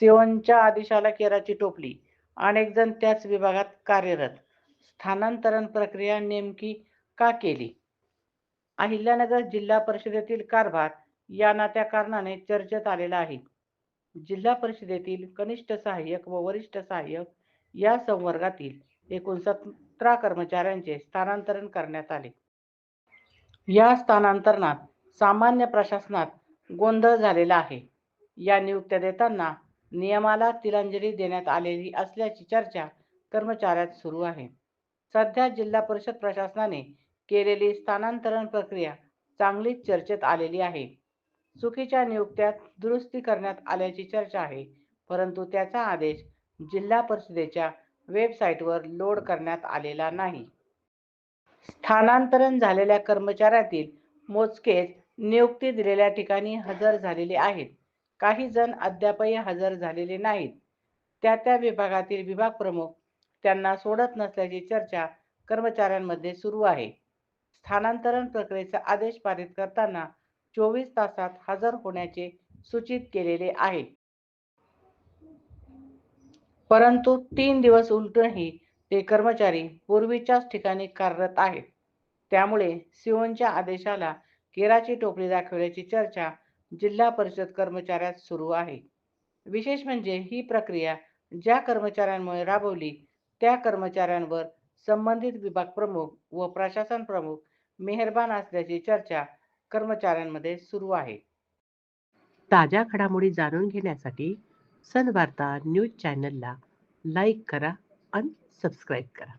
सिओनच्या आदेशाला केराची टोपली. अनेक जण त्याच विभागात कार्यरत. स्थानांतरण प्रक्रिया नेमकी का केली? अहिल्यानगर जिल्हा परिषदेतील कारभार या नात्या कारणाने चर्चेत आलेला आहे. जिल्हा परिषदेतील कनिष्ठ सहाय्यक व वरिष्ठ सहाय्यक या संवर्गातील एकूण सतरा कर्मचाऱ्यांचे स्थानांतरण करण्यात आले. या स्थानांतरणात सामान्य प्रशासनात गोंधळ झालेला आहे. या नियुक्त्या देताना नियमाला तिलांजली देण्यात आलेली असल्याची चर्चा कर्मचाऱ्यात सुरू आहे. सध्या जिल्हा परिषद प्रशासनाने केलेली स्थानांतरण प्रक्रिया चांगलीच चर्चेत आलेली आहे. चुकीच्या नियुक्त्यात दुरुस्ती करण्यात आल्याची चर्चा आहे परंतु त्याचा आदेश जिल्हा परिषदेच्या वेबसाईटवर लोड करण्यात आलेला नाही. स्थानांतरण झालेल्या कर्मचाऱ्यातील मोजकेच नियुक्ती दिलेल्या ठिकाणी हजर झालेले आहेत. काही जण अद्यापही हजर झालेले नाहीत. त्या त्या विभागातील विभाग प्रमुख त्यांना सोडत नसल्याची चर्चा कर्मचाऱ्यांमध्ये सुरू आहे. स्थानांतरण प्रक्रियेचा आदेश पारित करताना चोवीस तासात हजर होण्याचे सूचित केलेले आहे. परंतु तीन दिवस उलटूनही ते कर्मचारी पूर्वीच्याच ठिकाणी कार्यरत आहेत. त्यामुळे सिओनच्या आदेशाला केराची टोपली दाखवल्याची चर्चा जिल्हा परिषद कर्मचाऱ्यात सुरू आहे. विशेष म्हणजे ही प्रक्रिया ज्या कर्मचाऱ्यांमुळे राबवली त्या कर्मचाऱ्यांवर संबंधित विभाग प्रमुख व प्रशासन प्रमुख मेहरबान असल्याची चर्चा कर्मचाऱ्यांमध्ये सुरू आहे. ताज्या घडामोडी जाणून घेण्यासाठी सनवार्ता न्यूज चॅनलला लाईक करा आणि सबस्क्राईब करा.